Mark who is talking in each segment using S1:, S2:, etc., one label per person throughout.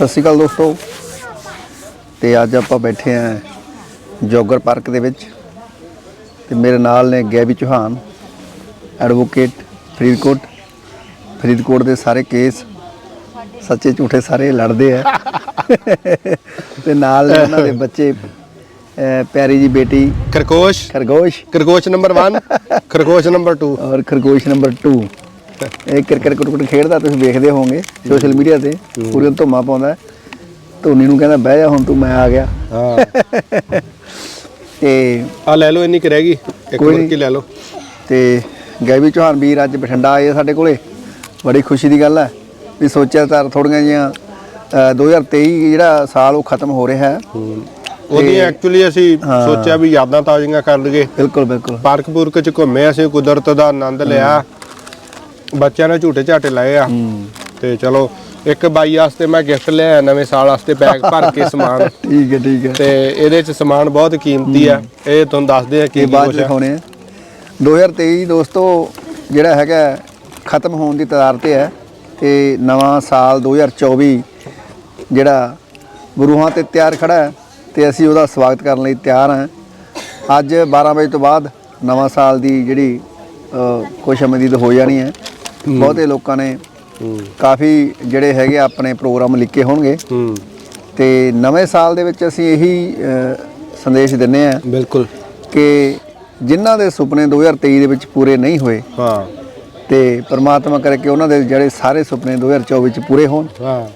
S1: ਸਤਿ ਸ਼੍ਰੀ ਅਕਾਲ ਦੋਸਤੋ। ਤੇ ਅੱਜ ਆਪਾਂ ਬੈਠੇ ਆਂ ਜੋਗਰ ਪਾਰਕ ਦੇ ਵਿੱਚ। ਤੇ ਮੇਰੇ ਨਾਲ ਨੇ ਗੈਬੀ ਚੌਹਾਨ ਐਡਵੋਕੇਟ ਫਰੀਦਕੋਟ। ਫਰੀਦਕੋਟ ਦੇ ਸਾਰੇ ਕੇਸ ਸੱਚੇ ਝੂਠੇ ਸਾਰੇ ਲੜਦੇ ਆ। ਤੇ ਨਾਲ ਨੇ ਉਹਨਾਂ ਦੇ ਬੱਚੇ ਪਿਆਰੀ ਜੀ ਬੇਟੀ
S2: ਖਰਗੋਸ਼।
S1: ਖਰਗੋਸ਼।
S2: ਖਰਗੋਸ਼ ਨੰਬਰ 1 ਖਰਗੋਸ਼ ਨੰਬਰ 2
S1: ਔਰ ਖਰਗੋਸ਼ ਨੰਬਰ 2 ਇਹ ਕ੍ਰਿਕਟ ਕੁਰਕਟ ਖੇਡਦਾ ਤੁਸੀਂ ਵੇਖਦੇ ਹੋਵੋਗੇ ਸੋਸ਼ਲ ਮੀਡੀਆ ਤੇ ਪੂਰੇ ਧੁੰਮਾ ਪਾਉਂਦਾ ਧੋਨੀ ਨੂੰ ਕਹਿੰਦਾ ਬਹਿ ਜਾ ਹੁਣ ਤੂੰ ਮੈਂ ਆ ਗਿਆ।
S2: ਹਾਂ।
S1: ਤੇ
S2: ਆ ਲੈ ਲਓ ਇੰਨੀ ਕਿ ਰਹਿ ਗਈ। ਇੱਕ
S1: ਕੋਈ
S2: ਮੁਰਕੀ ਲੈ ਲਓ।
S1: ਤੇ ਗੈਵੀ ਚੌਹਾਨ ਵੀਰ ਅੱਜ ਬਠਿੰਡਾ ਆਏ ਸਾਡੇ ਕੋਲੇ। ਬੜੀ ਖੁਸ਼ੀ ਦੀ ਗੱਲ ਹੈ ਵੀ ਸੋਚਿਆ ਤਾਂ ਥੋੜੀਆਂ ਜੀਆਂ 2023 ਜਿਹੜਾ ਸਾਲ ਉਹ ਖਤਮ ਹੋ ਰਿਹਾ ਹੈ।
S2: ਉਹਦੀ ਐਕਚੁਅਲੀ ਅਸੀਂ। ਸੋਚਿਆ ਵੀ ਯਾਦਾਂ ਤਾਜ਼ੀਆਂ ਕਰ ਲਈਏ
S1: ਬਿਲਕੁਲ ਬਿਲਕੁਲ।
S2: ਪਾਰਕ ਪੂਰਕ ਚ ਘੁੰਮੇ ਅਸੀਂ ਕੁਦਰਤ ਦਾ ਆਨੰਦ ਲਿਆ। ਬੱਚਿਆਂ ਨੇ ਝੂਟੇ ਝਾਟੇ ਲਾਏ ਆ। ਤੇ ਚਲੋ ਇੱਕ ਬਾਈ ਵਾਸਤੇ ਮੈਂ ਗਿਫਟ ਲਿਆ ਨਵੇਂ ਸਾਲ ਵਾਸਤੇ ਬੈਗ ਭਰ ਕੇ ਸਮਾਨ।
S1: ਠੀਕ ਹੈ ਠੀਕ ਹੈ।
S2: ਤੇ ਇਹਦੇ ਚ ਸਮਾਨ ਬਹੁਤ ਕੀਮਤੀ ਆ। ਇਹ ਤੁਹਾਨੂੰ ਦੱਸਦੇ ਆ ਕੀ
S1: ਬਾਅਦ ਦਿਖਾਉਣੇ ਆ। 2023 ਦੋਸਤੋ ਜਿਹੜਾ ਹੈਗਾ ਖਤਮ ਹੋਣ ਦੀ ਤਦਾਰ ਤੇ ਹੈ। ਤੇ ਨਵਾਂ ਸਾਲ 2024 ਜਿਹੜਾ ਬਰੂਹਾਂ ਤੇ ਤਿਆਰ ਖੜਾ ਹੈ ਤੇ ਅਸੀਂ ਉਹਦਾ ਸਵਾਗਤ ਕਰਨ ਲਈ ਤਿਆਰ ਹਾਂ। ਅੱਜ 12 ਵਜੇ ਤੋਂ ਬਾਅਦ ਨਵਾਂ ਸਾਲ ਦੀ ਜਿਹੜੀ ਖੁਸ਼ਾਮਦੀਦ ਹੋ ਜਾਣੀ ਹੈ। ਬਹੁਤੇ ਲੋਕਾਂ ਨੇ ਕਾਫੀ ਜਿਹੜੇ ਹੈਗੇ ਆਪਣੇ ਪ੍ਰੋਗਰਾਮ ਲਿਖੇ ਹੋਣਗੇ। ਤੇ ਨਵੇਂ ਸਾਲ ਦੇ ਵਿੱਚ ਅਸੀਂ ਇਹੀ ਸੰਦੇਸ਼ ਦਿੰਨੇ ਆ
S2: ਬਿਲਕੁਲ।
S1: ਕਿ ਜਿਨ੍ਹਾਂ ਦੇ ਸੁਪਨੇ 2023 ਦੇ ਵਿੱਚ ਪੂਰੇ ਨਹੀਂ ਹੋਏ
S2: ਹਾਂ।
S1: ਤੇ ਪ੍ਰਮਾਤਮਾ ਕਰੇ ਕਿ ਉਹਨਾਂ ਦੇ ਜਿਹੜੇ ਸਾਰੇ ਸੁਪਨੇ 2024 ਚ ਪੂਰੇ ਹੋਣ।
S2: ਹਾਂ।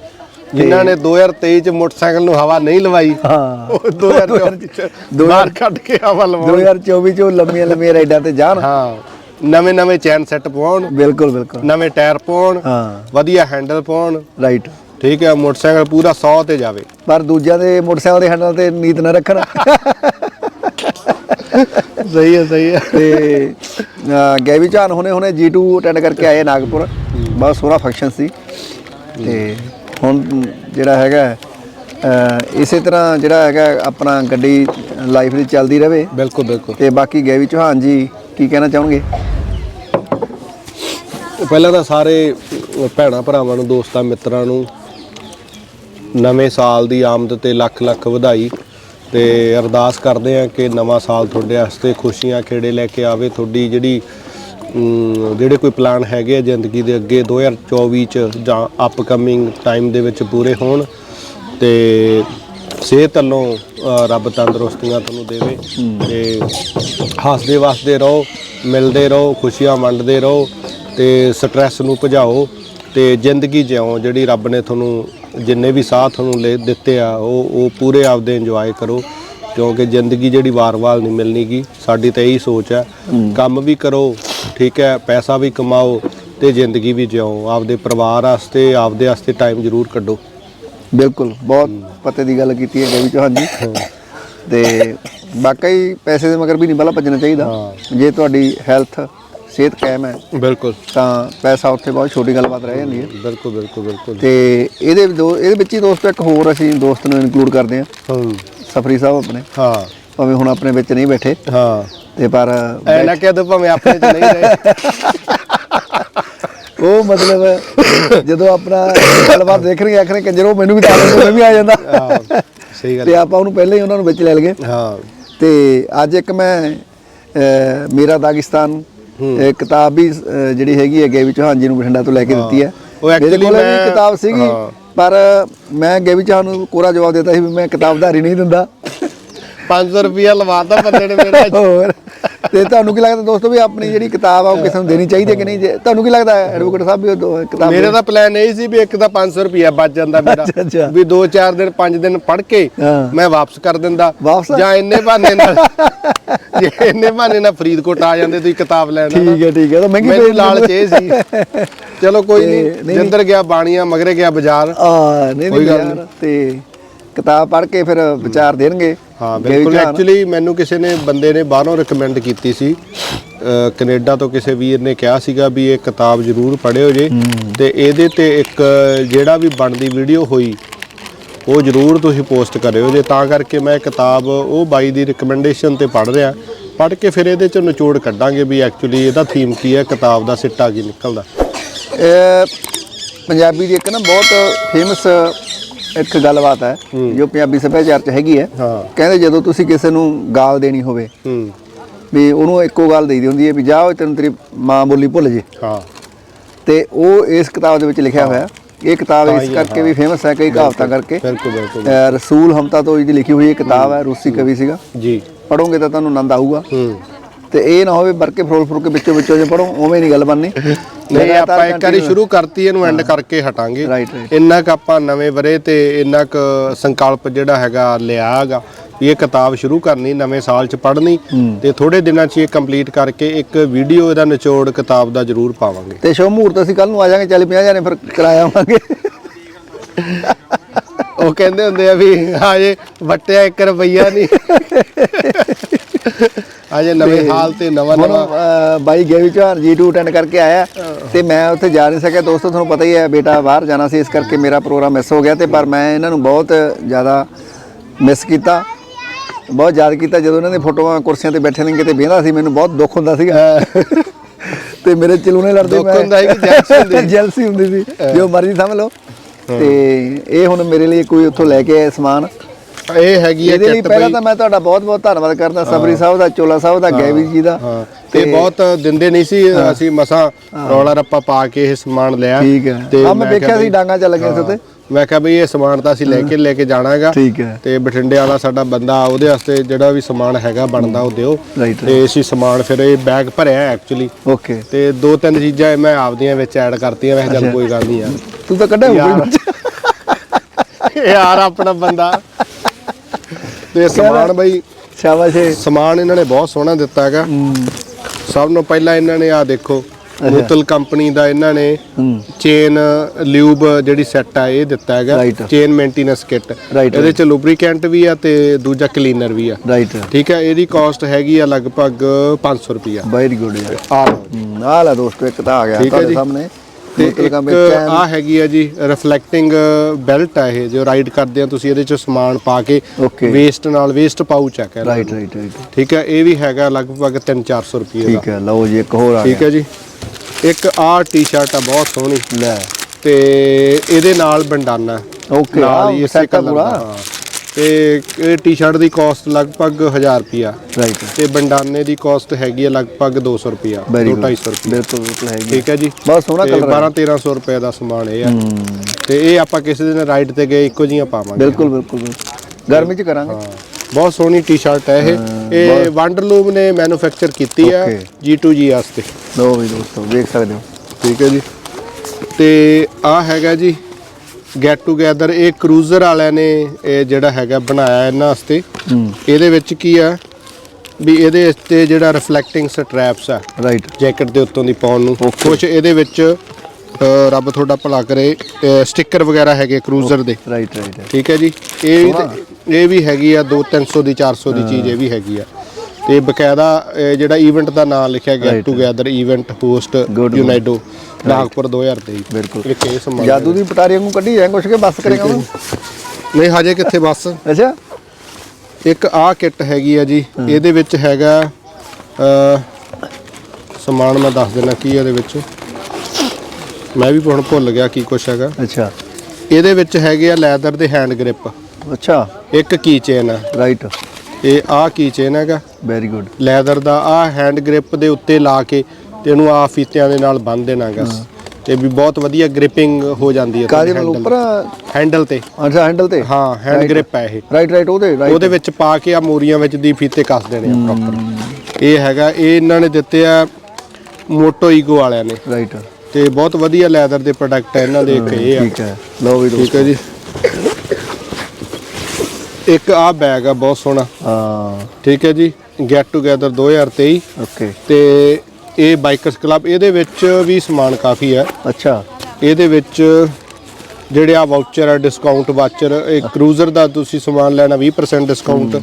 S2: ਜਿਨ੍ਹਾਂ ਨੇ 2023 ਚ ਮੋਟਰਸਾਈਕਲ ਨੂੰ ਹਵਾ ਨਹੀਂ ਲਵਾਈ
S1: ਹਾਂ।
S2: ਉਹ 2024 ਚ ਬਾਹਰ ਕੱਢ ਕੇ ਹਵਾ ਲਵਾਉਣ।
S1: 2024 ਚ ਉਹ ਲੰਮੀਆਂ ਲੰਮੀਆਂ ਰਾਈਡਾਂ ਤੇ ਜਾਣ।
S2: ਹਾਂ। ਨਵੇਂ ਨਵੇਂ ਚੈਨ ਸੈੱਟ ਪਵਾਉਣ
S1: ਬਿਲਕੁਲ ਬਿਲਕੁਲ।
S2: ਨਵੇਂ ਟਾਇਰ ਪਾਉਣ
S1: ਹਾਂ।
S2: ਵਧੀਆ ਹੈਂਡਲ ਪਾਉਣ।
S1: ਰਾਈਟ
S2: ਠੀਕ ਹੈ ਮੋਟਰਸਾਈਕਲ ਪੂਰਾ 100 ਤੇ ਜਾਵੇ।
S1: ਪਰ ਦੂਜਿਆਂ ਦੇ ਮੋਟਰਸਾਈਕਲ ਦੇ ਹੈਂਡਲ ਤੇ ਨੀਤ ਨਾ ਰੱਖਣ।
S2: ਸਹੀ ਹੈ ਸਹੀ ਹੈ।
S1: ਤੇ ਗੈਵੀ ਚਾਨ ਹੁਣੇ ਹੁਣੇ G2 ਅਟੈਂਡ ਕਰਕੇ ਆਏ ਨਾਗਪੁਰ। ਬਹੁਤ ਸੋਹਣਾ ਫੰਕਸ਼ਨ ਸੀ। ਤੇ ਹੁਣ ਜਿਹੜਾ ਹੈਗਾ ਇਸੇ ਤਰ੍ਹਾਂ ਜਿਹੜਾ ਹੈਗਾ ਆਪਣਾ ਗੱਡੀ ਲਾਈਫ ਦੀ ਚੱਲਦੀ ਰਵੇ।
S2: ਬਿਲਕੁਲ ਬਿਲਕੁਲ।
S1: ਤੇ ਬਾਕੀ ਗੈਵੀ ਚੌਹਾਨ ਜੀ ਕੀ ਕਹਿਣਾ ਚਾਹੋਗੇ?
S2: ਪਹਿਲਾਂ ਤਾਂ ਸਾਰੇ ਭੈਣਾ ਭਰਾਵਾਂ ਨੂੰ, ਦੋਸਤਾਂ ਮਿੱਤਰਾਂ ਨੂੰ ਨਵੇਂ ਸਾਲ ਦੀ ਆਮਦ ਤੇ ਲੱਖ ਲੱਖ ਵਧਾਈ ਤੇ ਅਰਦਾਸ ਕਰਦੇ ਆ ਕਿ ਨਵਾਂ ਸਾਲ ਤੁਹਾਡੇ ਵਾਸਤੇ ਖੁਸ਼ੀਆਂ ਖੇੜੇ ਲੈ ਕੇ ਆਵੇ। ਤੁਹਾਡੀ ਜਿਹੜੀ ਜਿਹੜੇ ਕੋਈ ਪਲਾਨ ਹੈਗੇ ਆ ਜ਼ਿੰਦਗੀ ਦੇ ਅੱਗੇ 2024 ਚ ਜਾਂ ਅਪਕਮਿੰਗ ਟਾਈਮ ਦੇ ਵਿੱਚ ਪੂਰੇ ਹੋਣ ਤੇ ਸਿਹਤ ਵੱਲੋਂ ਅ, ਰੱਬ ਤੰਦਰੁਸਤੀਆਂ ਤੁਹਾਨੂੰ ਦੇਵੇ ਤੇ ਹੱਸਦੇ ਵਸਦੇ ਰਹੋ ਮਿਲਦੇ ਰਹੋ ਖੁਸ਼ੀਆਂ ਵੰਡਦੇ ਰਹੋ ਤੇ ਸਟ੍ਰੈਸ ਨੂੰ ਭਜਾਓ ਤੇ ਜ਼ਿੰਦਗੀ ਜਿਉਂ ਜਿਹੜੀ ਰੱਬ ਨੇ ਤੁਹਾਨੂੰ ਜਿੰਨੇ ਵੀ ਸਾਹ ਤੁਹਾਨੂੰ ਲੈ ਦਿੱਤੇ ਆ ਉਹ ਉਹ ਪੂਰੇ ਆਪਦੇ ਇੰਜੋਏ ਕਰੋ ਕਿਉਂਕਿ ਜ਼ਿੰਦਗੀ ਜਿਹੜੀ ਵਾਰ-ਵਾਰ ਨਹੀਂ ਮਿਲਣੀਗੀ ਸਾਡੀ ਤਾਂ ਇਹੀ ਸੋਚ ਹੈ। ਕੰਮ ਵੀ ਕਰੋ ਠੀਕ ਹੈ ਪੈਸਾ ਵੀ ਕਮਾਓ ਤੇ ਜ਼ਿੰਦਗੀ ਵੀ ਜਿਉਂ ਆਪਦੇ ਪਰਿਵਾਰ ਵਾਸਤੇ ਆਪਦੇ ਵਾਸਤੇ ਟਾਈਮ ਜ਼ਰੂਰ ਕੱਢੋ।
S1: ਬਿਲਕੁਲ ਬਹੁਤ ਪਤੇ ਦੀ ਗੱਲ ਕੀਤੀ ਹੈ ਗੈਵੀ ਚੌਹਾਨ ਜੀ। ਤੇ ਵਾਕਈ ਪੈਸੇ ਦੇ ਮਗਰ ਵੀ ਨਹੀਂ ਪਹਿਲਾਂ ਭੱਜਣਾ ਚਾਹੀਦਾ। ਜੇ ਤੁਹਾਡੀ ਹੈਲਥ ਸਿਹਤ ਕਾਇਮ ਹੈ
S2: ਬਿਲਕੁਲ।
S1: ਤਾਂ ਪੈਸਾ ਉੱਥੇ ਬਹੁਤ ਛੋਟੀ ਗੱਲਬਾਤ ਰਹਿ ਜਾਂਦੀ ਹੈ।
S2: ਬਿਲਕੁਲ ਬਿਲਕੁਲ ਬਿਲਕੁਲ।
S1: ਤੇ ਇਹਦੇ ਦੋ ਇਹਦੇ ਵਿੱਚ ਹੀ ਦੋਸਤੋ ਇੱਕ ਹੋਰ ਅਸੀਂ ਦੋਸਤ ਨੂੰ ਇਨਕਲੂਡ ਕਰਦੇ ਹਾਂ।
S2: ਹੂੰ।
S1: ਸਫਰੀ ਸਾਹਿਬ ਆਪਣੇ।
S2: ਹਾਂ।
S1: ਭਾਵੇਂ ਹੁਣ ਆਪਣੇ ਵਿੱਚ ਨਹੀਂ ਬੈਠੇ।
S2: ਹਾਂ।
S1: ਤੇ ਪਰ
S2: ਐ ਨਾ ਕਹਿ ਦੋ ਭਾਵੇਂ ਆਪਣੇ ਚ ਨਹੀਂ ਰਹੇ।
S1: ਉਹ ਮਤਲਬ ਜਦੋਂ ਆਪਣਾ ਗੱਲਬਾਤ ਦੇਖ ਰਹੇ ਆਖਰੇ ਕੰਜਰੋ ਮੈਨੂੰ ਵੀ ਤਾਂ ਆਉਂਦਾ ਮੈਂ ਵੀ ਆ ਜਾਂਦਾ।
S2: ਹਾਂ ਸਹੀ ਗੱਲ
S1: ਤੇ ਆਪਾਂ ਉਹਨੂੰ ਪਹਿਲੇ ਹੀ ਉਹਨਾਂ ਨੂੰ ਵਿੱਚ ਲੈ ਲਗੇ।
S2: ਹਾਂ।
S1: ਤੇ ਅੱਜ ਇੱਕ ਮੈਂ ਮੇਰਾ ਦਾਗਿਸਤਾਨ ਕਿਤਾਬ ਵੀ ਜਿਹੜੀ ਹੈਗੀ ਹੈ ਗੈਵੀ ਚੌਹਾਨ ਜੀ ਨੂੰ ਬਠਿੰਡਾ ਤੋਂ ਲੈ ਕੇ ਦਿੱਤੀ ਹੈ।
S2: ਉਹ
S1: ਵੀ
S2: ਮੈਂ-
S1: ਕਿਤਾਬ ਸੀਗੀ। ਪਰ ਮੈਂ ਗੈਵੀ ਚੌਹਾਨ ਨੂੰ ਕੋਰਾ ਜਵਾਬ ਦਿੱਤਾ ਸੀ ਵੀ ਮੈਂ ਕਿਤਾਬਧਾਰੀ ਨਹੀਂ ਦਿੰਦਾ।
S2: 500 ਰੁਪਿਆ ਲਵਾਤਾ ਬੰਦੇ ਨੇ ਮੇਰਾ
S1: ਹੋਰ। ਤੇ ਤੁਹਾਨੂੰ ਕੀ ਲੱਗਦਾ ਦੋਸਤੋ ਵੀ ਆਪਣੀ ਜਿਹੜੀ ਕਿਤਾਬ ਆ ਉਹ ਕਿਸੇ ਨੂੰ ਦੇਣੀ ਚਾਹੀਦੀ ਹੈ ਕਿ ਨਹੀਂ? ਜੇ- ਤੁਹਾਨੂੰ ਕੀ ਲੱਗਦਾ ਐਡਵੋਕੇਟ ਸਾਹਿਬ ਵੀ ਉਹ ਦੋ- ਕਿਤਾਬ
S2: ਮੇਰੇ ਦਾ ਪਲਾਨ ਇਹ ਸੀ ਵੀ ਇੱਕ ਤਾਂ 500 ਰੁਪਿਆ ਬਚ ਜਾਂਦਾ ਮੇਰਾ।
S1: ਅੱਛਾ।
S2: ਵੀ 2-4 ਦਿਨ 5 ਦਿਨ ਪੜ ਕੇ
S1: ਹਾਂ।
S2: ਮੈਂ ਵਾਪਸ ਕਰ ਦਿੰਦਾ।
S1: ਵਾਪਸ?
S2: ਜਾਂ ਇੰਨੇ ਬਹਾਨੇ ਨਾਲ ਜੇ ਇੰਨੇ ਬਹਾਨੇ ਨਾਲ ਫਰੀਦਕੋਟ ਆ ਜਾਂਦੇ ਤੁਸੀਂ ਕਿਤਾਬ ਲੈਣ
S1: ਠੀਕ ਹੈ ਠੀਕ ਹੈ। ਤਾਂ ਮਹਿੰਗੀ
S2: ਮੈਨੂੰ ਲਾਲਚ ਇਹ ਸੀ। ਚਲੋ ਕੋਈ
S1: ਤੇ
S2: ਨਹੀਂ
S1: ਨਹੀਂ-
S2: ਜਿੱਧਰ ਗਿਆ ਬਾਣੀਆਂ ਮਗਰੇ ਗਿਆ ਬਾਜ਼ਾਰ।
S1: ਆ ਨਹੀਂ
S2: ਕੋਈ
S1: ਨਹੀਂ
S2: ਗੱਲ
S1: ਯਾਰ ਤੇ ਕਿਤਾਬ ਪੜ੍ਹ ਕੇ ਫਿਰ ਵਿਚਾਰ ਦੇਣਗੇ।
S2: ਹਾਂ ਬਿਲਕੁਲ। ਐਕਚੁਅਲੀ ਮੈਨੂੰ ਕਿਸੇ ਨੇ ਬੰਦੇ ਨੇ ਬਾਹਰੋਂ ਰეკਮੈਂਡ ਕੀਤੀ ਸੀ ਕੈਨੇਡਾ ਤੋਂ ਕਿਸੇ ਵੀਰ ਨੇ ਕਿਹਾ ਸੀਗਾ ਵੀ ਇਹ ਕਿਤਾਬ ਜ਼ਰੂਰ ਪੜ੍ਹਿਓ ਜੇ। ਤੇ ਇਹਦੇ ਤੇ ਇੱਕ ਜਿਹੜਾ ਵੀ ਬਣਦੀ ਵੀਡੀਓ ਹੋਈ ਉਹ ਜ਼ਰੂਰ ਤੁਸੀਂ ਪੋਸਟ ਕਰਿਓ ਜੇ। ਤਾਂ ਕਰਕੇ ਮੈਂ ਕਿਤਾਬ ਉਹ ਬਾਈ ਦੀ ਰეკਮੈਂਡੇਸ਼ਨ ਤੇ ਪੜ੍ਹ ਰਿਹਾ। ਪੜ੍ਹ ਕੇ ਫਿਰ ਇਹਦੇ 'ਚ ਨਿਚੋੜ ਕੱਢਾਂਗੇ ਵੀ ਐਕਚੁਅਲੀ ਇਹਦਾ ਥੀਮ ਕੀ ਹੈ ਕਿਤਾਬ ਦਾ ਸਿੱਟਾ ਕੀ ਨਿਕਲਦਾ।
S1: ਪੰਜਾਬੀ ਦੀ ਇੱਕ ਨਾ ਬਹੁਤ ਫੇਮਸ ਇੱਕ ਗੱਲਬਾਤ ਹੈ ਜੋ ਪੰਜਾਬੀ ਸੱਭਿਆਚਾਰ ਚ ਹੈਗੀ ਹੈ। ਕਹਿੰਦੇ ਜਦੋਂ ਤੁਸੀਂ ਕਿਸੇ ਨੂੰ ਗਾਲ ਦੇਣੀ ਹੋਵੇ
S2: ਹੂੰ।
S1: ਵੀ ਉਹਨੂੰ ਇੱਕੋ ਗੱਲ ਦੇਈਦੀ ਹੁੰਦੀ ਹੈ ਵੀ ਜਾ ਓਏ ਤੈਨੂੰ ਤੇਰੀ ਮਾਂ ਬੋਲੀ ਭੁੱਲ ਜੇ।
S2: ਹਾਂ।
S1: ਤੇ ਉਹ ਇਸ ਕਿਤਾਬ ਦੇ ਵਿੱਚ ਲਿਖਿਆ ਹੋਇਆ। ਇਹ ਕਿਤਾਬ ਇਸ ਕਰਕੇ ਵੀ ਫੇਮਸ ਹੈ ਕਈ ਕਹਾਵਤਾਂ ਕਰਕੇ।
S2: ਬਿਲਕੁਲ
S1: ਰਸੂਲ ਹਮਤਾ ਤੋਂ ਦੀ ਲਿਖੀ ਹੋਈ ਇਹ ਕਿਤਾਬ ਹੈ ਰੂਸੀ ਕਵੀ ਸੀਗਾ।
S2: ਜੀ।
S1: ਪੜੋਗੇ ਤਾਂ ਤੁਹਾਨੂੰ ਆਨੰਦ ਆਊਗਾ।
S2: ਹੂੰ।
S1: ਤੇ ਇਹ ਨਾ ਹੋਵੇ ਵਰਕੇ ਫਰੋਲ ਫਰੋਲ ਕੇ ਵਿੱਚੋਂ ਵਿੱਚੋਂ ਜੇ ਪੜੋ ਉਵੇਂ ਨਹੀਂ ਗੱਲ ਬਣਨੀ।
S2: ਨਹੀਂ ਆਪਾਂ ਇੱਕ ਵਾਰੀ ਸ਼ੁਰੂ ਕਰਤੀ ਇਹਨੂੰ ਐਂਡ ਕਰਕੇ ਹਟਾਂਗੇ. ਇੰਨਾ ਕ ਆਪਾਂ ਨਵੇਂ ਵਰੇ ਤੇ ਇੰਨਾ ਕ ਸੰਕਲਪ ਜਿਹੜਾ ਹੈਗਾ ਲਿਆ ਹੈਗਾ ਵੀ ਇਹ ਕਿਤਾਬ ਸ਼ੁਰੂ ਕਰਨੀ ਨਵੇਂ ਸਾਲ ਚ ਪੜ੍ਹਨੀ ਤੇ ਥੋੜੇ ਦਿਨਾਂ ਚ ਇਹ ਕੰਪਲੀਟ ਕਰਕੇ ਇੱਕ ਵੀਡੀਓ ਇਹਦਾ ਨਿਚੋੜ ਕਿਤਾਬ ਦਾ ਜ਼ਰੂਰ ਪਾਵਾਂਗੇ।
S1: ਤੇ ਸ਼ੋ ਮਹੂਰਤ ਅਸੀਂ ਕੱਲ ਨੂੰ ਆ ਜਾਾਂਗੇ 40 50 ਜਾਣੇ ਫਿਰ ਕਿਰਾਇਆ ਆਵਾਂਗੇ
S2: ਉਹ ਕਹਿੰਦੇ ਹੁੰਦੇ ਆ ਵੀ ਹਜੇ ਵਟਿਆ 1 ਰੁਪਈਆ ਨਹੀਂ ਹਜੇ ਨਵੇਂ ਸਾਲ ਤੇ ਨਵਾਂ ਨਵਾਂ
S1: ਬਾਈ ਗੇਵੀ ਚੌਹਾਨ ਜੀ2 ਅਟੈਂਡ ਕਰਕੇ ਆਇਆ। ਤੇ ਮੈਂ ਉੱਥੇ ਜਾ ਨਹੀਂ ਸਕਿਆ। ਦੋਸਤੋ ਤੁਹਾਨੂੰ ਪਤਾ ਹੀ ਹੈ ਬੇਟਾ ਬਾਹਰ ਜਾਣਾ ਸੀ ਇਸ ਕਰਕੇ ਮੇਰਾ ਪ੍ਰੋਗਰਾਮ ਮਿਸ ਹੋ ਗਿਆ ਤੇ ਪਰ ਮੈਂ ਇਹਨਾਂ ਨੂੰ ਬਹੁਤ ਜ਼ਿਆਦਾ ਮਿਸ ਕੀਤਾ। ਬਹੁਤ ਯਾਦ ਕੀਤਾ ਜਦੋਂ ਇਹਨਾਂ ਦੀ ਫੋਟੋਆਂ ਕੁਰਸੀਆਂ ਤੇ ਬੈਠੇ ਨੇ ਕਿਤੇ ਬਹਿੰਦਾ ਸੀ ਮੈਨੂੰ ਬਹੁਤ ਦੁੱਖ ਹੁੰਦਾ ਸੀਗਾ। ਤੇ ਮੇਰੇ ਚਲੂਨੇ ਲੜਦੇ
S2: ਦੁੱਖ ਹੁੰਦਾ ਸੀ ਕਿ jealousy ਹੁੰਦੀ ਸੀ?
S1: ਜੈਲਸੀ ਹੁੰਦੀ ਸੀ ਜੋ ਮਰਜ਼ੀ ਸਮਝ ਲਓ। ਤੇ ਇਹ ਹੁਣ ਮੇਰੇ ਲਈ ਕੋਈ ਉੱਥੋਂ ਲੈ ਕੇ ਆਇਆ ਸਮਾਨ।
S2: ਇਹ ਹੈਗੀ ਹੈ
S1: ਇਹਦੇ ਲਈ
S2: ਕਿੱਟ
S1: ਪਹਿਲਾਂ
S2: ਬਈ।
S1: ਤਾਂ ਮੈਂ ਤੁਹਾਡਾ ਬਹੁਤ ਬਹੁਤ ਧੰਨਵਾਦ ਕਰਦਾ ਸਬਰੀ ਸਾਹਿਬ ਦਾ ਚੋਲਾ ਸਾਹਿਬ ਦਾ ਗੈਵੀ ਜੀ ਦਾ।
S2: ਹਾਂ। ਤੇ ਬਹੁਤ ਦਿੰਦੇ ਨਹੀਂ ਸੀ ਅਸੀਂ ਮਸਾਂ ਰੌਲਾ ਰੱਪਾ ਪਾ ਕੇ ਇਹ ਸਮਾਨ ਲਿਆ।
S1: ਠੀਕ ਹੈ।
S2: ਤੇ
S1: ਆ ਮੈਂ ਦੇਖਿਆ ਸੀ ਡਾਂਗਾ ਚੱਲ ਗਈਆਂ ਸੀ ਉੱਤੇ
S2: ਮੈਂ ਕਿਹਾ ਬਈ ਇਹ ਸਮਾਨ ਤਾਂ ਅਸੀਂ ਲੈ ਕੇ ਲੈ ਕੇ ਜਾਣਾਗਾ।
S1: ਠੀਕ ਹੈ।
S2: ਤੇ ਬਠਿੰਡੇ ਵਾਲਾ ਸਾਡਾ ਬੰਦਾ ਉਹਦੇ ਵਾਸਤੇ ਜਿਹੜਾ ਵੀ ਸਮਾਨ ਹੈਗਾ ਬਣਦਾ ਉਹ ਦਿਓ। ਤੇ ਅਸੀਂ ਸਮਾਨ ਫਿਰ ਇਹ ਬੈਗ ਭਰਿਆ ਐਕਚੁਅਲੀ
S1: ਓਕੇ
S2: ਤੇ ਦੋ ਤਿੰਨ ਚੀਜ਼ਾਂ ਮੈਂ ਆਪਦੀਆਂ ਵਿੱਚ ਐਡ ਕਰਤੀਆਂ ਕਿਹਾ ਚੱਲ ਕੋਈ ਗੱਲ ਨਹੀਂ ਯਾਰ
S1: ਤੂੰ ਤਾਂ ਕੱਢਿਆ ਹੋਊਗਾ
S2: ਯਾਰ ਆਪਣਾ ਬੰਦਾ। ਤੇ ਸਮਾਨ ਬਈ
S1: ਸ਼ਾਬਾਸ਼।
S2: ਸਮਾਨ ਇਹਨਾਂ ਨੇ ਬਹੁਤ ਸੋਹਣਾ ਦਿੱਤਾ ਹੈਗਾ। ਸਭ ਤੋਂ ਪਹਿਲਾਂ ਇਹਨਾਂ ਨੇ ਆ ਦੇਖੋ ਨੂਤਲ ਕੰਪਨੀ ਦਾ ਇਹਨਾਂ ਨੇ ਚੇਨ ਲਿਊਬ ਜਿਹੜੀ ਸੈੱਟ ਆ ਇਹ ਦਿੱਤਾ ਹੈਗਾ. ਚੇਨ ਮੇਨਟੇਨੈਂਸ ਕਿੱਟ ਇਹਦੇ ਚ ਲੁਬਰੀਕੈਂਟ ਵੀ ਆ ਤੇ ਦੂਜਾ ਕਲੀਨਰ ਵੀ ਆ। ਠੀਕ ਹੈ ਇਹਦੀ ਕਾਸਟ ਹੈਗੀ ਆ ਲਗਭਗ 500 ਰੁਪਿਆ
S1: ਵੈਰੀ ਗੁੱਡ ਯਾਰ
S2: ਆ ਲਓ।
S1: ਲੈ ਦੋਸਤੋ ਇੱਕ ਤਾਂ ਆ ਗਿਆ ਤੁਹਾਡੇ। ਸਾਹਮਣੇ।
S2: ਤੇ ਇੱਕ। ਆ ਹੈਗੀ ਆ ਜੀ ਰਿਫਲੈਕਟਿੰਗ ਬੈਲਟ ਆ ਇਹ ਜੋ ਰਾਈਡ ਕਰਦੇ ਆ ਤੁਸੀਂ ਇਹਦੇ ਚ ਸਮਾਨ ਪਾ ਕੇ. ਵੇਸਟ ਨਾਲ ਵੇਸਟ ਪਾਊਚ ਆ ਕਹਿ ਲਓ।
S1: ਰਾਈਟ ਰਾਈਟ ਰਾਈਟ
S2: ਠੀਕ ਹੈ ਇਹ ਵੀ ਹੈਗਾ ਲਗਭਗ 3-400 ਰੁਪਏ ਦਾ।
S1: ਠੀਕ ਹੈ ਲਓ ਜੀ ਇੱਕ ਹੋਰ ਆ
S2: ਠੀਕ ਹੈ ਜੀ। ਇੱਕ ਆਹ ਟੀ-ਸ਼ਰਟ ਆ ਬਹੁਤ ਸੋਹਣੀ।
S1: ਲੈ।
S2: ਤੇ ਇਹਦੇ ਨਾਲ ਬੰਡਾਨਾ
S1: ਓਕੇ
S2: ਨਾਲ ਹੀ ਇਸੇ ਕਲਰ ਦਾ। ਤੇ ਇਹ ਟੀ-ਸ਼ਰਟ ਦੀ ਕਾਸਟ ਲਗਭਗ 1000 ਰੁਪਿਆ
S1: ਰਾਈਟ
S2: ਤੇ ਬੰਡਾਨੇ ਦੀ ਕਾਸਟ ਹੈਗੀ ਹੈ ਲਗਭਗ 200 ਰੁਪਿਆ
S1: ਵੈਰੀ
S2: 250 ਰੁਪਏ
S1: ਬਿਲਕੁਲ ਬਿਲਕੁਲ ਹੈਗੀ
S2: ਠੀਕ ਹੈ ਜੀ?
S1: ਬਹੁਤ ਸੋਹਣਾ
S2: ਤੇ
S1: ਕਲਰ ਹੈ
S2: 12-1300 ਰੁਪਏ ਦਾ ਸਮਾਨ ਇਹ ਆ। ਤੇ ਇਹ ਆਪਾਂ ਕਿਸੇ ਦਿਨ ਰਾਈਡ ਤੇ ਗਏ ਇੱਕੋ ਜੀਆਂ ਪਾਵਾਂਗੇ।
S1: ਬਿਲਕੁਲ ਬਿਲਕੁਲ ਬਿਲਕੁਲ। ਗਰਮੀ ਚ ਕਰਾਂਗੇ।
S2: ਹਾਂ। ਬਹੁਤ ਸੋਹਣੀ ਟੀ-ਸ਼ਰਟ ਹੈ ਇਹ ਇਹ ਵੰਡਰਲੂਮ ਨੇ ਮੈਨੂਫੈਕਚਰ ਕੀਤੀ ਹੈ
S1: Okay.
S2: G2G ਵਾਸਤੇ।
S1: ਲਓ ਵੀ ਦੋਸਤੋ ਦੇਖ ਸਕਦੇ ਹੋ।
S2: ਠੀਕ ਹੈ ਜੀ? ਤੇ ਆ ਹੈਗਾ ਜੀ ਗੈਟ ਟੂਗੇਦਰ ਇਹ ਕਰੂਜ਼ਰ ਵਾਲਿਆਂ ਨੇ ਇਹ ਜਿਹੜਾ ਹੈਗਾ ਬਣਾਇਆ ਇਹਨਾਂ ਵਾਸਤੇ। ਇਹਦੇ ਵਿੱਚ ਕੀ ਆ? ਵੀ ਇਹਦੇ ਉੱਤੇ ਜਿਹੜਾ ਰਿਫਲੈਕਟਿੰਗ ਸਟ੍ਰੈਪਸ ਆ
S1: ਰਾਈਟ
S2: ਜੈਕਟ ਦੇ ਉੱਤੋਂ ਦੀ ਪਾਉਣ ਨੂੰ। ਕੁਝ ਇਹਦੇ ਵਿੱਚ ਰੱਬ ਤੁਹਾਡਾ ਭਲਾ ਕਰੇ ਸਟicker ਵਗੈਰਾ ਹੈਗੇ ਕਰੂਜ਼ਰ ਦੇ।
S1: ਰਾਈਟ ਰਾਈਟ
S2: ਠੀਕ ਹੈ ਜੀ? ਇਹ ਵੀ ਤੇ- ਇਹ ਵੀ ਹੈਗੀ ਆ 2 300 ਦੀ 400 ਦੀ ਚੀਜ਼ ਇਹ ਵੀ ਹੈਗੀ ਆ। ਤੇ ਬਕਾਇਦਾ ਇਹ ਜਿਹੜਾ ਇਵੈਂਟ ਦਾ ਨਾਮ ਲਿਖਿਆ ਗਿਆ
S1: Right.
S2: Together event host
S1: Good,
S2: ਯੂਨਾਈਟੋ ਨਾਗਪੁਰ 2023
S1: ਬਿਲਕੁਲ। ਜਾਦੂ ਦੀ ਪਟਾਰੀ ਵਾਂਗੂ ਕੱਢੀ ਜਾਏ ਕੁਛ ਕੇ ਬੱਸ ਕਰੇਗਾ ਉਹਨੂੰ?
S2: ਨਹੀਂ ਹਜੇ ਕਿੱਥੇ ਬਸ?
S1: ਅੱਛਾ।
S2: ਇੱਕ ਆ ਕਿੱਟ ਹੈਗੀ ਆ ਜੀ। ਇਹਦੇ ਵਿੱਚ ਹੈਗਾ ਅ ਸਮਾਨ ਮੈਂ ਦੱਸ ਦੇਣਾ ਕੀ ਆ ਇਹਦੇ ਵਿੱਚ। ਮੈਂ ਵੀ ਹੁਣ ਭੁੱਲ ਗਿਆ ਕੀ ਕੁਛ ਹੈਗਾ।
S1: ਅੱਛਾ।
S2: ਇਹਦੇ ਵਿੱਚ ਹੈਗੇ ਆ ਲੈਦਰ ਦੇ ਹੈਂਡ ਗ੍ਰਿਪ
S1: ਅੱਛਾ।
S2: ਇੱਕ ਕੀ ਚੇਨ ਆ।
S1: ਰਾਈਟ
S2: ਇਹ ਆ ਕੀ ਚੇਨ ਹੈਗਾ।
S1: ਵੈਰੀ ਗੁੱਡ
S2: ਲੈਦਰ ਦਾ ਆ ਹੈਂਡ ਗ੍ਰਿਪ ਦੇ ਉੱਤੇ ਲਾ ਕੇ ਤੇ ਇਹਨੂੰ ਆ ਫੀਤਿਆਂ ਦੇ ਨਾਲ ਬੰਨ ਦੇਣਾਗਾ ਤੇ ਵੀ ਬਹੁਤ ਵਧੀਆ ਗ੍ਰਿਪਿੰਗ ਹੋ ਜਾਂਦੀ ਹੈ
S1: ਕਾਦੇ ਨਾਲ? ਉੱਪਰ
S2: ਹੈਂਡਲ ਤੇ।
S1: ਅੱਛਾ ਹੈਂਡਲ ਤੇ?
S2: ਹਾਂ ਹੈਂਡ ਗ੍ਰਿਪ ਹੈ ਇਹ।
S1: ਰਾਈਟ ਰਾਈਟ ਉਹਦੇ ਰਾਈਟ
S2: ਉਹਦੇ ਵਿੱਚ ਪਾ ਕੇ ਆ ਮੋਰੀਆਂ ਵਿੱਚ ਦੀ ਫੀਤੇ ਕੱਸ ਦੇਣੇ ਆ ਪ੍ਰੋਪਰ ਇਹ ਹੈਗਾ ਇਹ ਇਹਨਾਂ ਨੇ ਦਿੱਤੇ ਆ ਮੋਟੋ ਈਗੋ ਵਾਲਿਆਂ ਨੇ।
S1: ਰਾਈਟ
S2: ਤੇ ਬਹੁਤ ਵਧੀਆ ਲੈਦਰ ਦੇ ਪ੍ਰੋਡਕਟ ਹੈ ਇਹਨਾਂ ਦੇ ਇੱਕ ਇਹ ਆ।
S1: ਠੀਕ ਹੈ। ਲਓ ਵੀ
S2: ਠੀਕ ਹੈ ਜੀ। ਇੱਕ ਆ ਬੈਗ ਆ ਬਹੁਤ ਸੋਹਣਾ।
S1: ਹਾਂ।
S2: ਠੀਕ ਹੈ ਜੀ। ਗੈਟ ਟੂਗੇਦਰ 2023
S1: ਓਕੇ
S2: ਤੇ ਇਹ ਬਾਈਕਰਸ ਕਲੱਬ ਇਹਦੇ ਵਿੱਚ ਵੀ ਸਮਾਨ ਕਾਫੀ ਹੈ।
S1: ਅੱਛਾ।
S2: ਇਹਦੇ ਵਿੱਚ ਜਿਹੜੇ ਆ ਵਾਊਚਰ ਆ ਡਿਸਕਾਊਂਟ ਵਾਚਰ ਇਹ ਕਰੂਜ਼ਰ ਦਾ ਤੁਸੀਂ ਸਮਾਨ ਲੈਣਾ 20% ਡਿਸਕਾਊਂਟ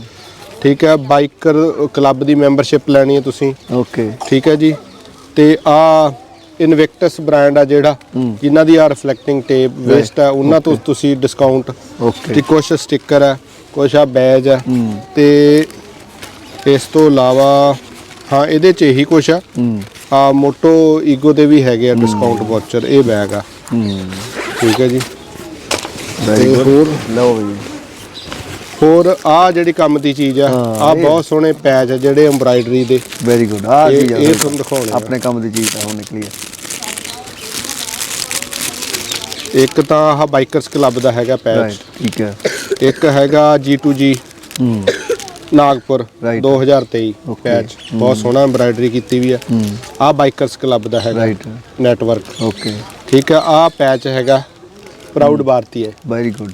S2: ਠੀਕ ਹੈ ਬਾਈਕਰ ਕਲੱਬ ਦੀ ਮੈਂਬਰਸ਼ਿਪ ਲੈਣੀ ਹੈ ਤੁਸੀਂ।
S1: ਓਕੇ
S2: ਠੀਕ ਹੈ ਜੀ। ਤੇ ਆ ਇਨਵੈਕਟਸ ਬ੍ਰਾਂਡ ਆ ਜਿਹੜਾ। ਜਿਨ੍ਹਾਂ ਦੀ ਆ ਰਿਫਲੈਕਟਿੰਗ ਟੇਪ ਵੇਸਟ ਆ ਉਹਨਾਂ ਤੋਂ ਤੁਸੀਂ ਡਿਸਕਾਊਂਟ
S1: ਓਕੇ
S2: ਤੇ ਕੁਝ ਸਟicker ਆ ਕੁਝ ਆ ਬੈਜ ਆ। ਤੇ ਇਸ ਤੋਂ ਇਲਾਵਾ ਹਾਂ ਇਹਦੇ ਚ ਇਹੀ ਕੁਝ ਆ। ਆ ਮੋਟੋ ਈਗੋ ਦੇ ਵੀ ਹੈਗੇ ਆ ਡਿਸਕਾਊਂਟ ਵਾਚਰ ਇਹ ਬੈਗ ਆ। ਠੀਕ ਹੈ ਜੀ। ਤੇ ਹੋਰ?
S1: ਲਓ ਬਈ
S2: ਹੋਰ ਆ ਜਿਹੜੀ ਕੰਮ ਦੀ ਚੀਜ਼ ਆ ਆ ਬਹੁਤ ਸੋਹਣੇ ਪੈਚ ਆ ਜਿਹੜੇ ਐਮਬਰਾਇਡਰੀ ਦੇ।
S1: ਵੈਰੀ ਗੁੱਡ ਆ ਆ
S2: ਇਹ ਤੁਹਾਨੂੰ ਦਿਖਾਉਣੇ ਆ।
S1: ਆਪਣੇ ਕੰਮ ਦੀ ਚੀਜ਼ ਤਾਂ ਹੁਣ ਨਿਕਲੀ ਆ।
S2: ਇੱਕ ਤਾਂ ਆਹ ਬਾਈਕਰਸ ਕਲੱਬ ਦਾ ਹੈਗਾ ਪੈਚ।
S1: ਠੀਕ ਹੈ
S2: ਇੱਕ ਹੈਗਾ G2G
S1: ਹੂੰ।
S2: ਨਾਗਪੁਰ
S1: Right.
S2: 2023
S1: Okay.
S2: ਪੈਚ ਬਹੁਤ ਸੋਹਣਾ ਐਮਬਰਾਇਡਰੀ ਕੀਤੀ ਵੀ ਆ
S1: ਹੂੰ।
S2: ਆ ਬਾਈਕਰਸ ਕਲੱਬ ਦਾ ਹੈਗਾ।
S1: ਰਾਈਟ
S2: ਨੈਟਵਰਕ
S1: ਓਕੇ
S2: ਠੀਕ ਆ ਆ ਪੈਚ ਹੈਗਾ। ਪ੍ਰਾਊਡ ਭਾਰਤੀ ਹੈ।
S1: ਵੈਰੀ ਗੁੱਡ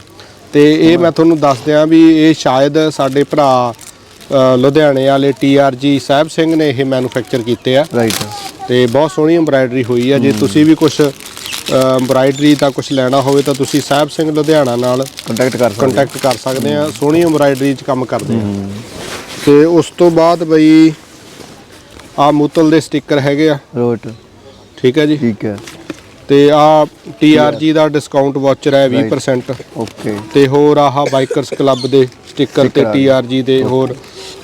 S2: ਤੇ ਇਹ ਮੈਂ ਤੁਹਾਨੂੰ ਦੱਸ ਦਿਆਂ ਵੀ ਇਹ ਸ਼ਾਇਦ ਸਾਡੇ ਭਰਾ ਅ, ਲੁਧਿਆਣੇ ਵਾਲੇ TRG ਸਾਹਿਬ ਸਿੰਘ ਨੇ ਇਹ ਮੈਨੂਫੈਕਚਰ ਕੀਤੇ ਆ।
S1: ਰਾਈਟ
S2: ਤੇ ਬਹੁਤ ਸੋਹਣੀ ਐਮਬਰਾਇਡਰੀ ਹੋਈ ਆ। ਜੇ ਤੁਸੀਂ ਵੀ ਕੁਝ ਐਮਬਰਾਇਡਰੀ ਦਾ ਕੁਝ ਲੈਣਾ ਹੋਵੇ ਤਾਂ ਤੁਸੀਂ ਸਾਹਿਬ ਸਿੰਘ ਲੁਧਿਆਣਾ ਨਾਲ
S1: ਕੰਟੈਕਟ ਕਰ ਸਕਦੇ
S2: ਕੰਟੈਕਟ ਕਰ ਸਕਦੇ ਆ ਸੋਹਣੀ ਐਮਬਰਾਇਡਰੀ 'ਚ ਕੰਮ ਕਰਦੇ ਆ ਤੇ ਉਸ ਤੋਂ ਬਾਅਦ ਬਈ ਆ ਮੁਤਲ ਦੇ ਸਟicker ਹੈਗੇ ਆ।
S1: ਰੋਟ
S2: ਠੀਕ ਹੈ ਜੀ?
S1: ਠੀਕ ਹੈ।
S2: ਤੇ ਆ TRG ਦਾ ਡਿਸਕਾਊਂਟ ਵਾਚਰ ਹੈ 20%
S1: ਓਕੇ
S2: ਤੇ ਹੋਰ ਆਹ ਬਾਈਕਰਸ ਕਲੱਬ ਦੇ ਸਟicker ਤੇ। TRG ਦੇ ਹੋਰ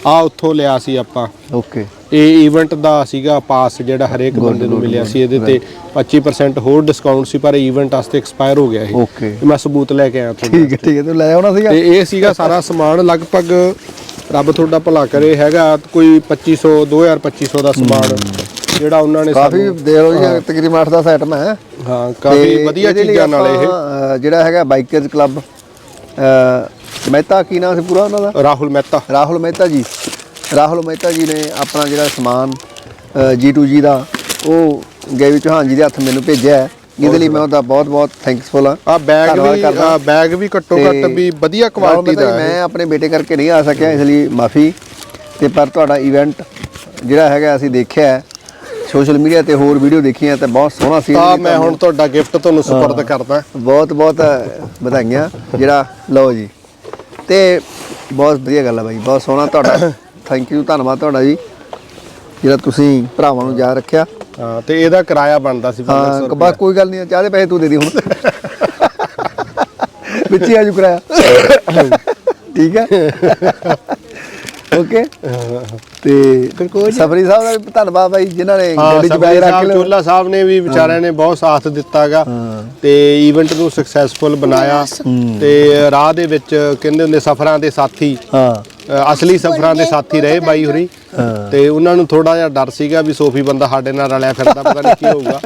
S2: ਆ ਉੱਥੋਂ ਲਿਆ ਸੀ ਆਪਾਂ।
S1: ਓਕੇ
S2: ਇਹ ਇਵੈਂਟ ਦਾ ਸੀਗਾ ਪਾਸ ਜਿਹੜਾ ਹਰੇਕ ਬੰਦੇ ਨੂੰ ਮਿਲਿਆ ਸੀ ਇਹਦੇ ਤੇ 25% ਹੋਰ ਡਿਸਕਾਊਂਟ ਸੀ ਪਰ ਇਵੈਂਟ ਵਾਸਤੇ ਐਕਸਪਾਇਰ ਹੋ ਗਿਆ ਇਹ।
S1: ਓਕੇ
S2: ਮੈਂ ਸਬੂਤ ਲੈ ਕੇ ਆਇਆ ਤੁਹਾਡੇ
S1: ਠੀਕ ਹੈ ਠੀਕ ਹੈ ਤੂੰ ਲੈ ਆਉਣਾ ਸੀਗਾ?
S2: ਤੇ ਇਹ ਸੀਗਾ ਸਾਰਾ ਸਮਾਨ ਲਗਭਗ ਰੱਬ ਤੁਹਾਡਾ ਭਲਾ ਕਰੇ ਹੈਗਾ ਕੋਈ 2500 2250 ਦਾ ਸਮਾਨ ਜਿਹੜਾ ਉਹਨਾਂ ਨੇ
S1: ਕਾਫੀ
S2: ਸਾਨੂੰ-
S1: ਦੇਰ ਹੋ। ਜੀ ਤਕਰੀਬਨ 8 10 ਆਈਟਮ ਹੈ।
S2: ਹਾਂ ਕਾਫੀ ਵਧੀਆ
S1: ਇਹਦੇ ਲਈ
S2: ਚੀਜ਼ਾਂ ਨਾਲ ਇਹ।
S1: ਆਪਾਂ, ਅ, ਜਿਹੜਾ ਹੈਗਾ ਬਾਈਕਰਸ ਕਲੱਬ ਮਹਿਤਾ ਕੀ ਨਾਮ ਸੀ ਪੂਰਾ ਉਹਨਾਂ ਦਾ?
S2: ਰਾਹੁਲ ਮਹਿਤਾ।
S1: ਰਾਹੁਲ ਮਹਿਤਾ ਜੀ। ਰਾਹੁਲ ਮਹਿਤਾ ਜੀ ਨੇ ਆਪਣਾ ਜਿਹੜਾ ਸਮਾਨ G2G ਦਾ ਉਹ ਗੈਵੀ ਚੌਹਾਨ ਜੀ ਦੇ ਹੱਥ ਮੈਨੂੰ ਭੇਜਿਆ ਹੈ। ਜਿਹਦੇ ਲਈ ਮੈਂ ਉਹਦਾ ਬਹੁਤ ਬਹੁਤ ਥੈਂਕਸਫੁਲ ਹਾਂ।
S2: ਆ ਬੈਗ ਵੀ ਬੈਗ ਵੀ ਘੱਟੋ ਘੱਟ ਵੀ ਵਧੀਆ ਕੁਆਲਿਟੀ ਦਾ
S1: ਜੀ, ਮੈਂ ਆਪਣੇ ਬੇਟੇ ਕਰਕੇ ਨਹੀਂ ਆ ਸਕਿਆ ਇਸ ਲਈ ਮਾਫੀ। ਤੇ ਪਰ ਤੁਹਾਡਾ ਇਵੈਂਟ ਜਿਹੜਾ ਹੈਗਾ ਅਸੀਂ ਦੇਖਿਆ ਸੋਸ਼ਲ ਮੀਡੀਆ ਤੇ ਹੋਰ ਵੀਡੀਓ ਦੇਖੀਆਂ ਤੇ ਬਹੁਤ ਸੋਹਣਾ ਸੀ।
S2: ਆ ਮੈਂ ਹੁਣ ਤੁਹਾਡਾ ਗਿਫਟ ਤੁਹਾਨੂੰ ਸਪੁਰਦ ਕਰਦਾ।
S1: ਬਹੁਤ ਬਹੁਤ ਵਧਾਈਆਂ। ਜਿਹੜਾ ਲਓ ਜੀ। ਤੇ ਬਹੁਤ ਵਧੀਆ ਗੱਲ ਹੈ ਬਾਈ ਬਹੁਤ ਸੋਹਣਾ ਤੁਹਾਡਾ ਥੈਂਕ ਯੂ ਧੰਨਵਾਦ ਤੁਹਾਡਾ ਜੀ ਜਿਹੜਾ ਤੁਸੀਂ ਭਰਾਵਾਂ ਨੂੰ ਯਾਦ ਰੱਖਿਆ।
S2: ਹਾਂ ਤੇ ਇਹਦਾ ਕਿਰਾਇਆ ਬਣਦਾ ਸੀ 1500
S1: ਹਾਂ। ਬਸ ਕੋਈ ਗੱਲ ਨਹੀਂ ਚਾਹਦੇ ਪੈਸੇ ਤੂੰ ਦੇ ਦੀ ਹੁਣ। ਵਿੱਚ ਹੀ ਆਜੂ ਕਰਾਇਆ। ਠੀਕ ਹੈ? ਓਕੇ ਤੇ ਸਫਰੀ ਸਾਹਿਬ ਦਾ ਵੀ ਧੰਨਵਾਦ ਬਾਈ ਜਿਨ੍ਹਾਂ ਨੇ ਗੱਡੀ ਚ ਬੈਗ ਰੱਖ ਲਿਆ।
S2: ਚੋਲਾ ਸਾਹਿਬ ਨੇ ਵੀ ਵਿਚਾਰਿਆਂ ਨੇ ਬਹੁਤ ਸਾਥ ਦਿੱਤਾਗਾ। ਤੇ ਈਵੈਂਟ ਨੂੰ ਸਕਸੈਸਫੁਲ ਬਣਾਇਆ। ਤੇ ਰਾਹ ਦੇ ਵਿੱਚ ਕਹਿੰਦੇ ਹੁੰਦੇ ਸਫ਼ਰਾਂ ਦੇ ਸਾਥੀ।
S1: ਹਾਂ।
S2: ਅਸਲੀ ਸਫ਼ਰਾਂ ਦੇ ਸਾਥੀ ਰਹੇ ਬਾਈ ਹੁਰੀ। ਤੇ ਉਹਨਾਂ ਨੂੰ ਥੋੜਾ ਜਿਹਾ ਡਰ ਸੀਗਾ ਵੀ ਸੋਫੀ ਬੰਦਾ ਸਾਡੇ ਨਾਲ ਰਲਿਆ ਫਿਰਦਾ ਪਤਾ ਨਹੀਂ ਕੀ ਹੋਊਗਾ।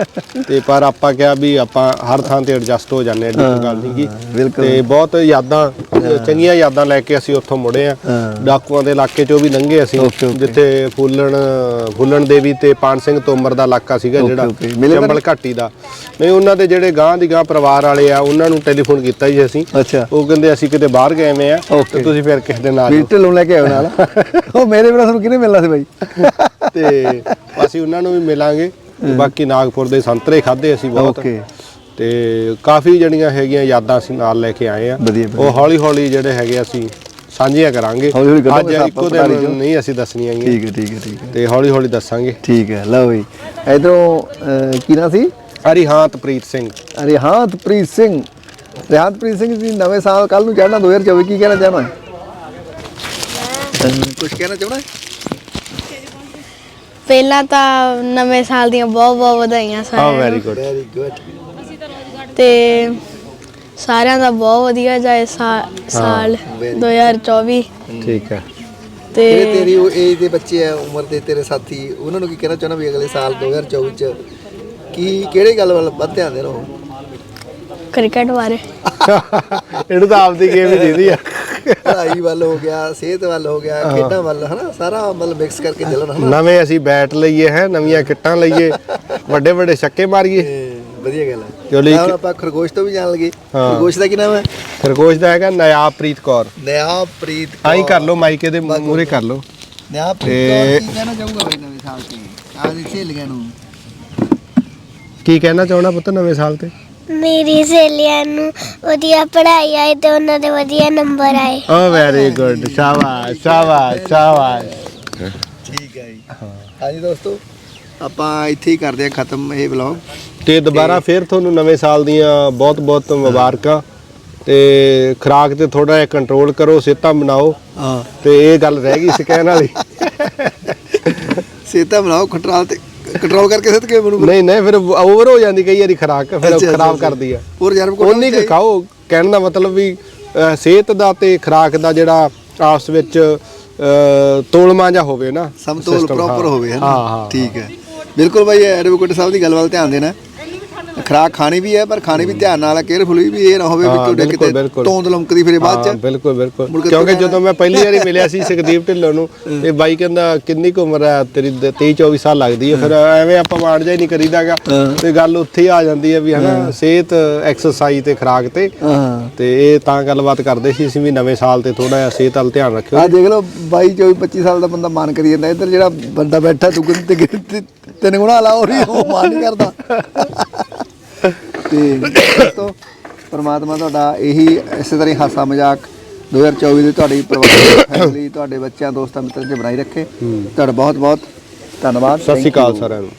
S2: ਤੇ ਪਰ ਆਪਾਂ ਕਿਹਾ ਵੀ ਆਪਾਂ ਹਰ ਥਾਂ ਤੇ ਐਡਜਸਟ ਹੋ ਜਾਂਦੇ ਐਡੀ ਕੋਈ ਗੱਲ ਨਹੀਂਗੀ
S1: ਬਿਲਕੁਲ।
S2: ਤੇ ਬਹੁਤ ਯਾਦਾਂ ਚੰਗੀਆਂ ਯਾਦਾਂ ਲੈ ਕੇ ਅਸੀਂ ਉੱਥੋਂ ਮੁੜੇ ਆ। ਡਾਕੂਆਂ ਦੇ ਇਲਾਕੇ ਚੋਂ ਵੀ ਲੰਘੇ ਅਸੀਂ। ਜਿੱਥੇ ਫੁੱਲਣ ਫੁੱਲਣ ਦੇਵੀ ਤੇ ਪਾਨ ਸਿੰਘ ਤੋਮਰ ਦਾ ਇਲਾਕਾ ਸੀਗਾ ਜਿਹੜਾ ਚੰਬਲ ਘਾਟੀ ਦਾ। ਨਹੀਂ ਉਹਨਾਂ ਦੇ ਜਿਹੜੇ ਗਾਂ ਦੀ ਗਾਂ ਪਰਿਵਾਰ ਵਾਲੇ ਆ ਉਹਨਾਂ ਨੂੰ ਟੈਲੀਫੋਨ ਕੀਤਾ ਜੀ ਅਸੀਂ। ਉਹ ਕਹਿੰਦੇ ਅਸੀਂ ਕਿਤੇ ਬਾਹਰ ਗਏ ਵੇ ਆ। ਤੇ ਤੁਸੀਂ ਫਿਰ ਕਿਸੇ ਦੇ ਨਾਲ
S1: ਵੀ ਢਿੱਲੋਂ ਲੈ ਕੇ ਆਓ ਨਾਲ। ਉਹ ਮੇਰੇ ਬਿਨਾਂ ਤੁਹਾਨੂੰ ਕਿਹਨੇ ਮਿਲਣਾ ਸੀ ਬਾਈ।
S2: ਤੇ ਅਸੀਂ ਉਹਨਾਂ ਨੂੰ ਵੀ ਮਿਲਾਂਗੇ ਬਾਕੀ ਨਾਗਪੁਰ ਦੇ ਸੰਤਰੇ ਖਾਦੇ ਅਸੀਂ ਬਹੁਤ।
S1: ਓਕੇ।
S2: ਤੇ ਕਾਫੀ ਜਿਹੜੀਆਂ ਹੈਗੀਆਂ ਯਾਦਾਂ ਅਸੀਂ ਨਾਲ ਲੈ ਕੇ ਆਏ ਆ। ਉਹ ਹੌਲੀ ਹੌਲੀ ਜਿਹੜੇ ਹੈਗੇ ਅਸੀਂ ਸਾਂਝੀਆਂ ਕਰਾਂਗੇ। ਅੱਜ ਇੱਕੋ ਦਿਨ। ਨਹੀਂ ਅਸੀਂ ਦੱਸਣੀਆਂ ਹੈਗੀਆਂ।
S1: ਠੀਕ ਹੈ ਠੀਕ ਹੈ ਠੀਕ ਹੈ।
S2: ਤੇ ਹੌਲੀ ਹੌਲੀ ਦੱਸਾਂਗੇ।
S1: ਠੀਕ ਹੈ ਲਓ ਬਈ। ਇਧਰੋਂ ਕੀ ਨਾਂ ਸੀ?
S2: ਹਰੀਹਾਂਤਪ੍ਰੀਤ ਸਿੰਘ।
S1: ਰਿਹਾਨਤਪ੍ਰੀਤ ਸਿੰਘ। ਰਿਹਾਨਤਪ੍ਰੀਤ ਸਿੰਘ ਜੀ ਨਵੇਂ ਸਾਲ ਕੱਲ ਨੂੰ ਚੜ੍ਹਨਾ 2024 ਕੀ ਕਹਿਣਾ ਚਾਹਣਾ ਹੈ ਕੁਝ ਕਹਿਣਾ ਚਾਹਣਾ
S3: ਪਹਿਲਾਂ ਤਾਂ ਨਵੇਂ ਸਾਲ ਦੀਆਂ ਬਹੁਤ ਬਹੁਤ ਵਧਾਈਆਂ
S2: ਹਾਂ
S3: ਸਾਰਿਆਂ ਨੂੰ।
S2: ਵੈਰੀ ਗੁੱਡ
S1: ਵੈਰੀ ਗੁੱਡ
S3: ਤੇ ਸਾਰਿਆਂ ਦਾ ਬਹੁਤ ਵਧੀਆ ਜਾਏ ਸਾ- ਸਾਲ
S1: very
S3: 2024
S2: ਠੀਕ ਹੈ।
S3: ਤੇ
S1: ਜਿਹੜੇ ਤੇਰੀ ਉਹ ਏਜ ਦੇ ਬੱਚੇ ਆ ਉਮਰ ਦੇ ਤੇਰੇ ਸਾਥੀ ਉਹਨਾਂ ਨੂੰ ਕੀ ਕਹਿਣਾ ਚਾਹਣਾ ਵੀ ਅਗਲੇ ਸਾਲ 2024 ਚ ਕੀ ਕਿਹੜੇ ਗੱਲ ਵੱਲ ਵੱਧ ਧਿਆਨ ਦੇਣਾ ਉਹ?
S3: ਕ੍ਰਿਕਟ ਬਾਰੇ।
S2: ਇਹਨੂੰ ਤਾਂ ਆਪਦੀ ਗੇਮ ਹੀ ਦੀਦੀ ਆ
S1: ਪੜ੍ਹਾਈ ਵੱਲ ਹੋ ਗਿਆ ਸਿਹਤ ਵੱਲ ਹੋ ਗਿਆ ਖੇਡਾਂ ਵੱਲ ਹਨਾ? ਸਾਰਾ ਮਤਲਬ ਮਿਕਸ ਕਰਕੇ ਚੱਲਣਾ ਹਨਾ?
S2: ਨਵੇਂ ਅਸੀਂ ਬੈਟ ਲਈਏ ਹੈ? ਨਵੀਆਂ ਕਿੱਟਾਂ ਲਈਏ ਵੱਡੇ ਵੱਡੇ ਛੱਕੇ ਮਾਰੀਏ।
S1: ਵਧੀਆ ਗੱਲ ਹੈ।
S2: ਚਲੋ ਇੱਕ-
S1: ਹੁਣ ਆਪਾਂ ਖਰਗੋਸ਼ ਤੋਂ ਵੀ ਜਾਣ ਲਗੇ।
S2: ਹਾਂ।
S1: ਖਰਗੋਸ਼ ਦਾ ਕੀ ਨਾਮ ਹੈ?
S2: ਖਰਗੋਸ਼ ਦਾ ਹੈਗਾ ਨਿਆਪ੍ਰੀਤ ਕੌਰ।
S1: ਨਿਆਪ੍ਰੀਤ
S2: ਆਈ ਕਰ। ਲਓ ਮਾਈਕੇ ਦੇ ਮੂਰੇ ਕਰ ਲਓ।
S1: ਨਿਆਪ੍ਰੀਤ ਕੌਰ ਕੀ ਕਹਿਣਾ ਚਾਹੂੰਗਾ ਬਈ ਨਵੇਂ ਸਾਲ ਤੇ? ਆਦੀ ਸਹੇਲੀਆਂ ਨੂੰ।
S2: ਕੀ ਕਹਿਣਾ ਚਾਹਣਾ ਪੁੱਤ ਨਵੇਂ ਸਾਲ ਤੇ?
S4: ਮੇਰੀ ਸਹੇਲੀਆਂ ਨੂੰ ਵਧੀਆ ਪੜ੍ਹਾਈ ਆਈ ਤੇ ਉਹਨਾਂ ਦੇ ਵਧੀਆ ਨੰਬਰ ਆਏ।
S2: ਓ ਵੈਰੀ ਗੁੱਡ ਸ਼ਾਬਾਸ਼ ਸ਼ਾਬਾਸ਼ ਸ਼ਾਬਾਸ਼।
S1: ਠੀਕ ਹੈ ਜੀ। ਹਾਂਜੀ ਦੋਸਤੋ ਆਪਾਂ ਇੱਥੇ ਹੀ ਕਰਦੇ ਹਾਂ ਖਤਮ ਇਹ ਵਲੌਗ
S2: ਤੇ ਦੁਬਾਰਾ ਫੇਰ ਤੁਹਾਨੂੰ ਨਵੇਂ ਸਾਲ ਦੀਆਂ ਬਹੁਤ ਬਹੁਤ ਮੁਬਾਰਕਾਂ। ਤੇ ਖੁਰਾਕ ਤੇ ਥੋੜਾ ਜਿਹਾ ਕੰਟਰੋਲ ਕਰੋ ਸਿਹਤਾਂ ਬਣਾਓ।
S1: ਹਾਂ।
S2: ਤੇ ਇਹ ਗੱਲ ਰਹਿ ਗਈ ਸੀ ਕਹਿਣ ਵਾਲੀ।
S1: ਸੇਤਾ ਬਣਾਓ ਕੰਟਰੋਲ ਤੇ ਕੰਟਰੋਲ ਕਰਕੇ ਸਿੱਧ ਕੇ ਮੈਨੂੰ।
S2: ਨਹੀਂ ਨਹੀਂ ਫਿਰ ਓਵਰ ਹੋ ਜਾਂਦੀ ਕਈ ਵਾਰੀ ਖੁਰਾਕ ਫਿਰ
S1: ਅੱਛਾ,
S2: ਖਰਾਬ
S1: ਅੱਛਾ।
S2: ਕਰਦੀ ਆ।
S1: ਹੋਰ ਯਾਰ
S2: ਉਨੀ ਕੁ ਖਾਓ ਕਹਿਣ ਦਾ ਮਤਲਬ ਵੀ ਸਿਹਤ ਦਾ ਤੇ ਖੁਰਾਕ ਦਾ ਜਿਹੜਾ ਆਪਸ ਵਿੱਚ ਤੋਲਮਾ ਜਾ ਹੋਵੇ ਨਾ
S1: ਸਮਤੋਲ
S2: system,
S1: ਪ੍ਰੋਪਰ। ਹੋਵੇ ਹੈ
S2: ਹਾਂ ਹਾਂ
S1: ਠੀਕ ਹੈ। ਬਿਲਕੁਲ ਬਾਈ ਐਡਵੋਕੇਟ ਸਾਹਿਬ ਦੀ ਗੱਲ ਵੱਲ ਧਿਆਨ ਦੇਣਾ। ਖਰਾਕ ਖਾਣੀ ਵੀ ਹੈ ਪਰ ਖਾਣੀ ਵੀ ਧਿਆਨ ਨਾਲ ਕੇਅਰਫੁਲੀ ਵੀ ਇਹ ਨਾ ਹੋਵੇ ਵੀ ਤੁਹਾਡੇ ਕਿਤੇ। ਤੋਂਦ ਲਮਕਦੀ ਫਿਰੇ ਬਾਅਦ
S2: ਹਾਂ,
S1: ਚ।
S2: ਬਿਲਕੁਲ ਬਿਲਕੁਲ। ਕਿਉਂਕਿ ਜਦੋਂ ਮੈਂ ਪਹਿਲੀ ਵਾਰੀ ਮਿਲਿਆ ਸੀ ਸੁਖਦੀਪ ਢਿੱਲੋਂ ਨੂੰ ਤੇ ਬਾਈ ਕਹਿੰਦਾ ਕਿੰਨੀ ਕੁ ਉਮਰ ਹੈ? ਤੇਰੀ 23 24 ਸਾਲ ਲੱਗਦੀ ਹੈ। ਫਿਰ ਐਵੇਂ ਆਪਾਂ ਮਾਣ ਜਾ ਹੀ ਨਹੀਂ ਕਰੀਦਾਗਾ। ਤੇ ਗੱਲ ਉੱਥੇ ਹੀ ਆ ਜਾਂਦੀ ਹੈ ਵੀ ਹਨਾ ਸਿਹਤ ਐਕਸਰਸਾਈਜ਼ ਤੇ ਖੁਰਾਕ ਤੇ। ਤੇ ਇਹ ਤਾਂ ਗੱਲਬਾਤ ਕਰਦੇ ਸੀ ਅਸੀਂ ਵੀ ਨਵੇਂ ਸਾਲ ਤੇ ਥੋੜਾ ਜਿਹਾ ਸਿਹਤ ਵੱਲ ਧਿਆਨ ਰੱਖਿਓ।
S1: ਆ ਦੇਖ ਲਓ 22 24 25 ਸਾਲ ਦਾ ਬੰਦਾ ਮਾਨ ਕਰੀ ਜਾਂਦਾ। ਇੱਧਰ ਜਿਹੜਾ ਬੰਦਾ ਬੈਠਾ ਦੁਗਣ ਤੇ ਤਿੰਨ ਗੁਣਾ ਲਾ ਹੋ ਰਹੀ ਉਹ ਮਾਨ ਨਹੀਂ ਕਰਦਾ। ਤੇ ਦੋਸਤੋ ਪਰਮਾਤਮਾ ਤੁਹਾਡਾ ਇਹੀ ਇਸੇ ਤਰ੍ਹਾਂ ਹਾਸਾ ਮਜ਼ਾਕ 2024 ਦੇ ਤੁਹਾਡੀ ਪਰਿਵਾਰ ਫੈਮਿਲੀ ਤੁਹਾਡੇ ਬੱਚਿਆਂ ਦੋਸਤਾਂ ਮਿੱਤਰਾਂ 'ਚ ਬਣਾਈ ਰੱਖੇ। ਤੁਹਾਡਾ ਬਹੁਤ ਬਹੁਤ ਧੰਨਵਾਦ।
S2: ਸਤਿ ਸ਼੍ਰੀ. ਅਕਾਲ ਸਾਰਿਆਂ ਨੂੰ।